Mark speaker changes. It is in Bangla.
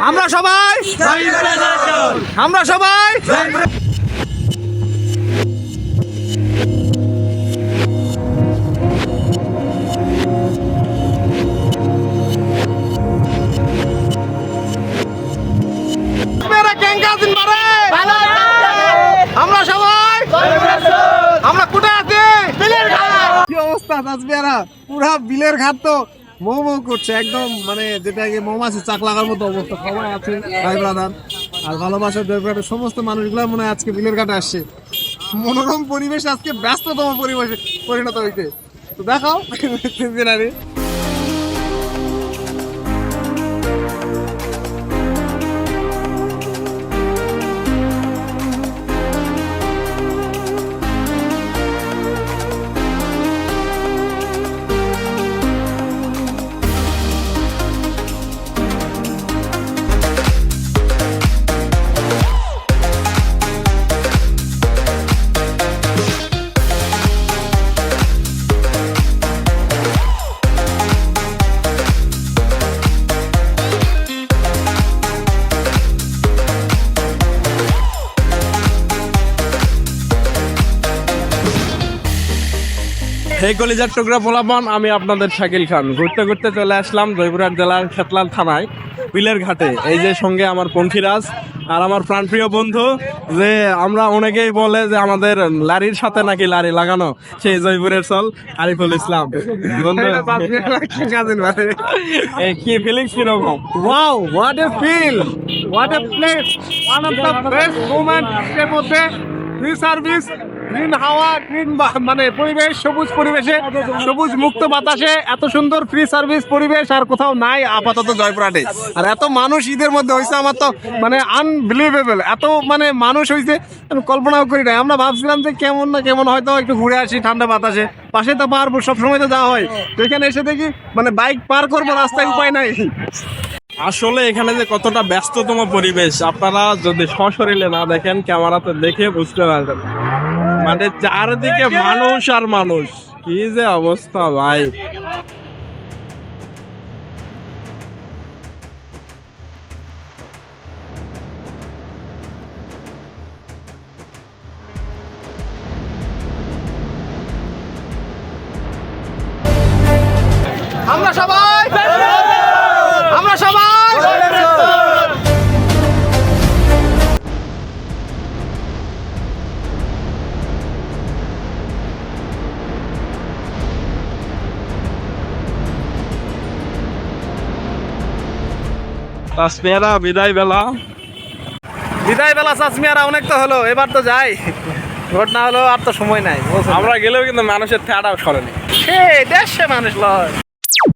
Speaker 1: আমরা সবাই আমরা সবাই আমরা সবাই আমরা কোথায় আছি? বিলের ঘাট। কি অবস্থা তাজবিয়ারা পুরা বিলের ঘাট তো। মৌ মৌ করছে, একদম মানে যেটা আগে মৌমাছি চাক লাগার মতো অবস্থা, সবাই আছে, ভাই ব্রাদার আর ভালোবাসার দরকারের সমস্ত মানুষগুলো মনে হয় আজকে বিলের ঘাটে আসছে। মনোরম পরিবেশ আজকে ব্যস্ততম পরিবেশে পরিণত হইতে তো দেখাও সিনারি
Speaker 2: হে কলিজার টুকরা পোলাপন, আমি আপনাদের শাকিল খান। ঘুরতে ঘুরতে চলে আসলাম জয়পুরহাট জেলার খেতলাল থানায়, বিলের ঘাটে। এই যে সঙ্গে আমার পঙ্খিরাজ আর আমার প্রাণপ্রিয় বন্ধু, যে আমরা অনেকেই বলে যে আমাদের লারির সাথে নাকি লারি লাগানো, সেই জয়পুরের চল, আরিফুল ইসলাম। কি ফিলিংস কীরকম?
Speaker 1: Wow what a feel what a place one of the best moment এর মধ্যে ফ্রি সার্ভিস গ্রিন হাওয়া গ্রিন মানে পরিবেশ, সবুজ পরিবেশে, সবুজ মুক্ত বাতাসে, এত সুন্দর ফ্রি সার্ভিস পরিবেশ আর কোথাও নাই আপাতত জয়পুরহাটে। আর এত মানুষ ঈদের মধ্যে হয়েছে আমার তো মানে আনবিলিভেবল এত মানে মানুষ হয়েছে আমি কল্পনাও করি না আমরা ভাবছিলাম যে কেমন না কেমন হয়তো একটু ঘুরে আসি ঠান্ডা বাতাসে। পাশে তো পারব সবসময় তো যাওয়া হয়। তো এখানে এসে দেখি মানে বাইক পার করব, রাস্তায় উপায় নাই।
Speaker 2: আসলে এখানে যে কতটা ব্যস্ততম পরিবেশ, আপনারা যদি সশরীরে না দেখেন, ক্যামেরাতে দেখে বুঝতে পারবেন। মানে চারদিকে মানুষ আর মানুষ। কি যে অবস্থা ভাই।
Speaker 1: আমরা সবাই আমরা সবাই
Speaker 2: তাসমিয়ারা বিদায় বেলা
Speaker 1: বিদায় বেলা চাচমিয়ারা অনেক তো হলো এবার তো যাই। ভোট না হলো আর তো সময় নাই
Speaker 2: আমরা গেলেও কিন্তু মানুষের থেয়াটাও সরেনি।
Speaker 1: সে দেশে মানুষ লয়।